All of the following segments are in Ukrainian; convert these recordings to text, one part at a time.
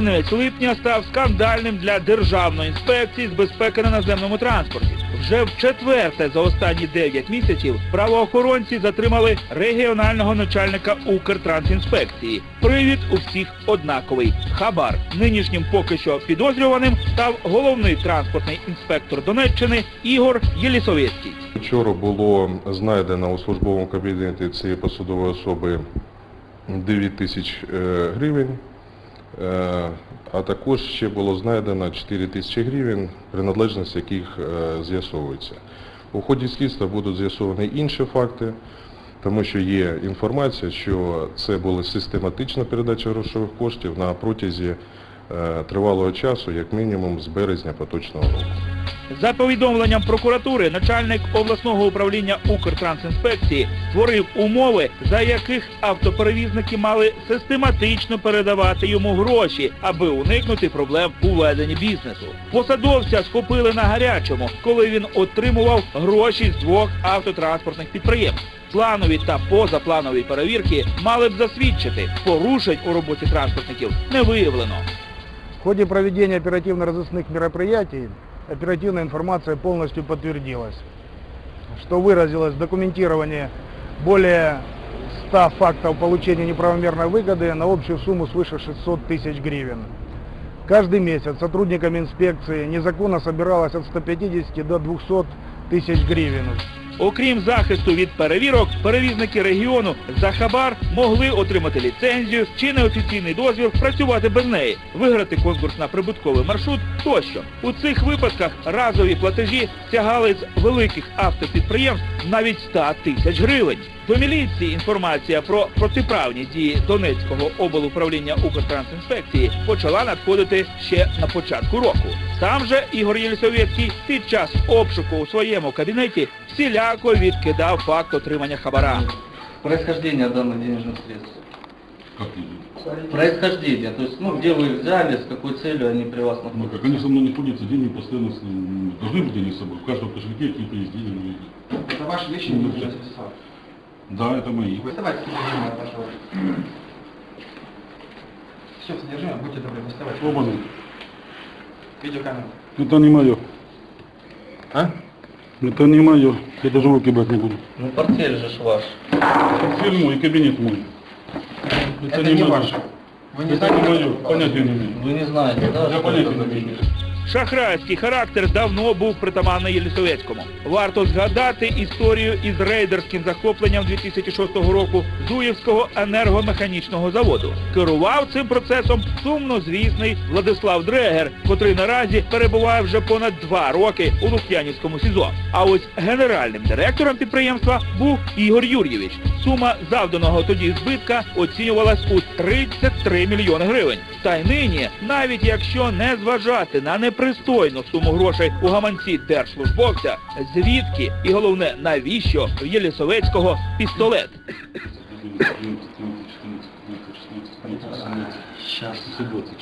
Кінець липня став скандальним для державної інспекції з безпеки на наземному транспорті. Вже в четверте за останні 9 місяців правоохоронці затримали регіонального начальника Укртрансінспекції. Привід у всіх однаковий хабар. Нинішнім поки що підозрюваним став головний транспортний інспектор Донеччини Ігор Єлісовецький. Вчора було знайдено у службовому кабінеті цієї посадової особи 9 тисяч е, гривень, а також ще було знайдено 4 тисячі гривень, приналежність яких е, з'ясовується. У ході слідства будуть з'ясовані інші факти, тому що є інформація, що це була систематична передача грошових коштів на протязі е, тривалого часу, як мінімум з березня поточного року. За повідомленням прокуратури, начальник обласного управління Укртрансінспекції створив умови, за яких автоперевізники мали систематично передавати йому гроші, аби уникнути проблем у веденні бізнесу. Посадовця схопили на гарячому, коли він отримував гроші з двох автотранспортних підприємств. Планові та позапланові перевірки мали б засвідчити, порушень у роботі транспортників не виявлено. В ходе проведения оперативно-розыскных мероприятий оперативная информация полностью подтвердилась, что выразилось в документировании более 100 фактов получения неправомерной выгоды на общую сумму свыше 600 тысяч гривен. Каждый месяц сотрудниками инспекции незаконно собиралось от 150 до 200 тысяч гривен. Окрім захисту від перевірок, перевізники регіону за хабар могли отримати ліцензію чи неофіційний дозвіл працювати без неї, виграти конкурс на прибутковий маршрут тощо. У цих випадках разові платежі сягали з великих автопідприємств навіть 100 тисяч гривень. До міліції інформація про протиправні дії Донецького облуправління Укртрансінспекції почала надходити ще на початку року. Сам же Ігор Єлісовєцький під час обшуку у своєму кабінеті всіляко відкидав факт отримання хабара. Происхождение данных денежных средств. Как не Происхождение, то есть, ну, где вы их взяли, с какой целью они при вас Ну, находятся. как они со мной находятся, деньги постоянно с- м, должны быть деньги с собой. В каждом кошельке какие-то есть деньги. Это ваши вещи, Ну, не да. будете Вячеслав. Да, это мои. Доставайте содержимое от вашего. Все содержимое, будьте добры, доставайте. Оба. Видеокамеру. Это не мое. А? Это не мое. Я даже руки брать не буду. Ну, портфель же ж ваш. Портфель мой, кабинет мой. Это, не моё. ваше. Вы не Это знаете, не как мое. это Понятия не имею. Вы не знаете, да? Я что понятия это не за имею. Шахрайський характер давно був притаманний Єлісовецькому. Варто згадати історію із рейдерським захопленням 2006 року Зуєвського енергомеханічного заводу. Керував цим процесом сумнозвісний Владислав Дрегер, котрий наразі перебуває вже понад два роки у Лук'янівському СІЗО. А ось генеральним директором підприємства був Ігор Юр'євич. Сума завданого тоді збитка оцінювалась у 33 мільйони гривень. Та й нині, навіть якщо не зважати на непристойну суму грошей у гаманці держслужбовця, звідки і головне навіщо в Єлісовецького пістолет? Сейчас.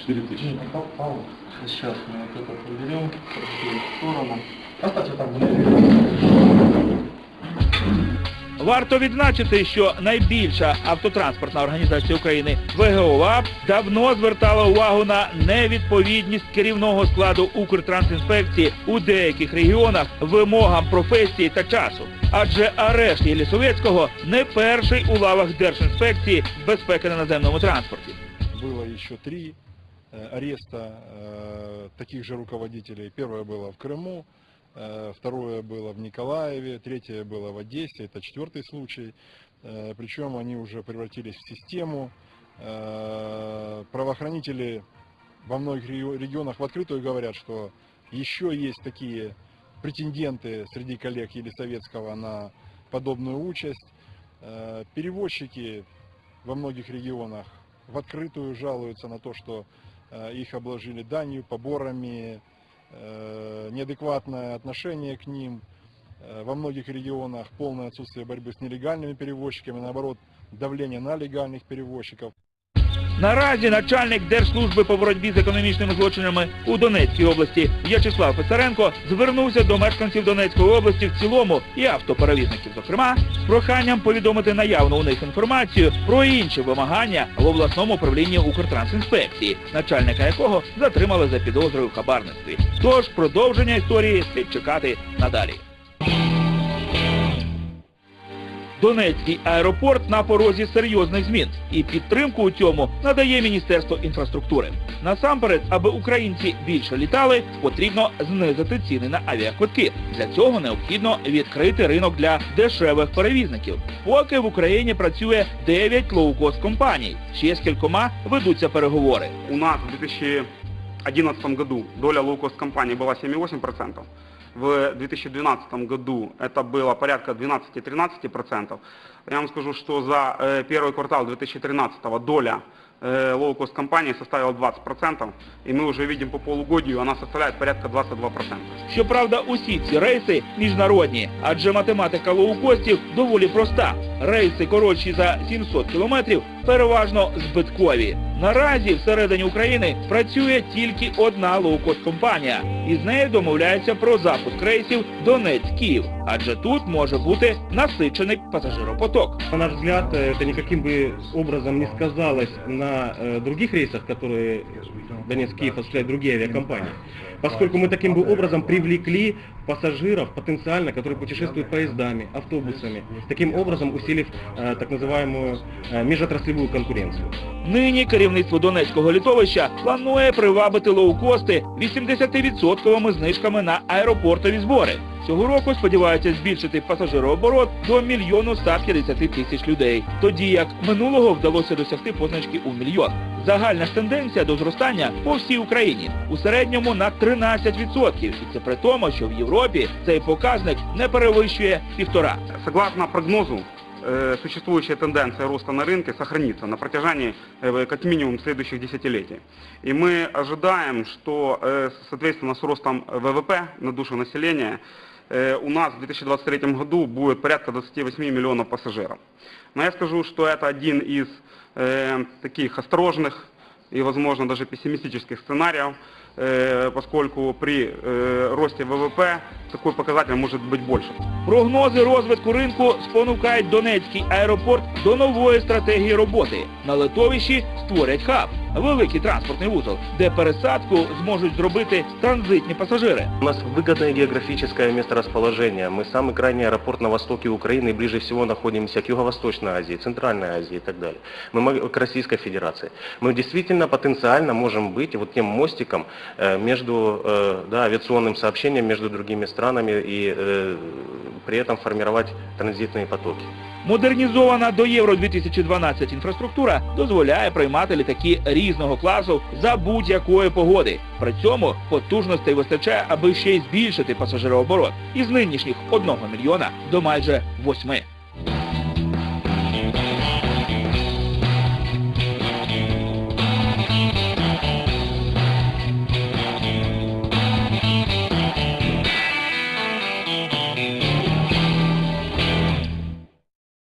4 тысячи. Ну, попал. Сейчас мы вот это уберем, портфель в сторону. Оставьте там будет. Варто відзначити, що найбільша автотранспортна організація України ВГОВАП давно звертала увагу на невідповідність керівного складу Укртрансінспекції у деяких регіонах вимогам професії та часу. Адже арешт Єлісовецького не перший у лавах Держінспекції з безпеки на наземному транспорті. было еще три э, ареста э, таких же руководителей. Первое было в Крыму, э, Второе было в Николаеве, третье было в Одессе, это четвертый случай. Э, Причем они уже превратились в систему. Э, Правоохранители во многих реги- регионах в открытую говорят, что еще есть такие претенденты среди коллег Елисаветского на подобную участь. Э, Перевозчики во многих регионах в открытую жалуются на то, что э, их обложили данью, поборами, э, неадекватное отношение к ним. Э, Во многих регионах полное отсутствие борьбы с нелегальными перевозчиками, наоборот, давление на легальных перевозчиков. Наразі начальник Держслужби по боротьбі з економічними злочинами у Донецькій області В'ячеслав Писаренко звернувся до мешканців Донецької області в цілому і автоперевізників, зокрема, з проханням повідомити наявну у них інформацію про інші вимагання в обласному управлінні Укртрансінспекції, начальника якого затримали за підозрою в хабарництві. Тож продовження історії слід чекати надалі. Донецький аеропорт на порозі серйозних змін, і підтримку у цьому надає Міністерство інфраструктури. Насамперед, аби українці більше літали, потрібно знизити ціни на авіаквитки. Для цього необхідно відкрити ринок для дешевих перевізників. Поки в Україні працює 9 лоукост компаній, ще з кількома ведуться переговори. У нас в 2011 году доля лоукост компаний была 7,8% В 2012 году это было порядка 12-13%. Я вам скажу, что за э, первый квартал 2013 доля э, лоукост компаний составила 20%. И мы уже видим по полугодию, она составляет порядка 22%. Щоправда, усі ці рейси міжнародні, адже математика лоукостів доволі проста. Рейси коротші за 700 кілометрів переважно збиткові. Наразі всередині України працює тільки одна лоукост-компанія, і з нею домовляється про запуск рейсів Донець-Київ, адже тут може бути насичений пасажиропоток. На наш взгляд, э, это никаким бы образом не сказалось на э, других рейсах, которые Донецк-Киев осуществляют другие авиакомпании. Поскольку мы таким бы образом привлекли пассажиров потенциально, которые путешествуют поездами, автобусами, таким образом усилив э, так называемую э, межотраслевую конкуренцию. Нині керівництво Донецького літовища планує привабити лоукости 80% знижками на аеропортові збори. Цього року сподіваються збільшити пасажирооборот до мільйону 150 тисяч людей, тоді як минулого вдалося досягти позначки у мільйон. Загальна ж тенденція до зростання по всій Україні у середньому на 13%. І це при тому, що в Європі цей показник не перевищує півтора. Согласно прогнозу, э, существующая тенденция роста на рынке сохранится на протяжении э, как минимум следующих десятилетий. И мы ожидаем, что, э, соответственно, с ростом ВВП на душу населения э, у нас в 2023 году будет порядка 28 миллионов пассажиров. Но я скажу, что это один из э, таких осторожных и, возможно, даже пессимистических сценариев, э, поскольку при э, росте ВВП такой показатель может быть больше. Прогнози розвитку ринку спонукають Донецький аеропорт до нової стратегії роботи. На литовищі створять хаб, великий транспортний вузол, де пересадку зможуть зробити транзитні пасажири. У нас выгодное географическое месторасположение. Мы самый крайний аэропорт на востоке Украины и ближе всего находимся к Юго-Восточной Азии, Центральной Азии и так далее. Мы мо- к Российской Федерации. Мы действительно потенциально можем быть вот тем мостиком э, между э, да, авиационным сообщением между другими странами и э, при этом формировать транзитные потоки. Модернізована до Євро 2012 інфраструктура дозволяє приймати літаки різного класу за будь-якої погоди. При цьому потужностей вистачає, аби ще й збільшити пасажирооборот із нинішніх 1 мільйона до майже 8.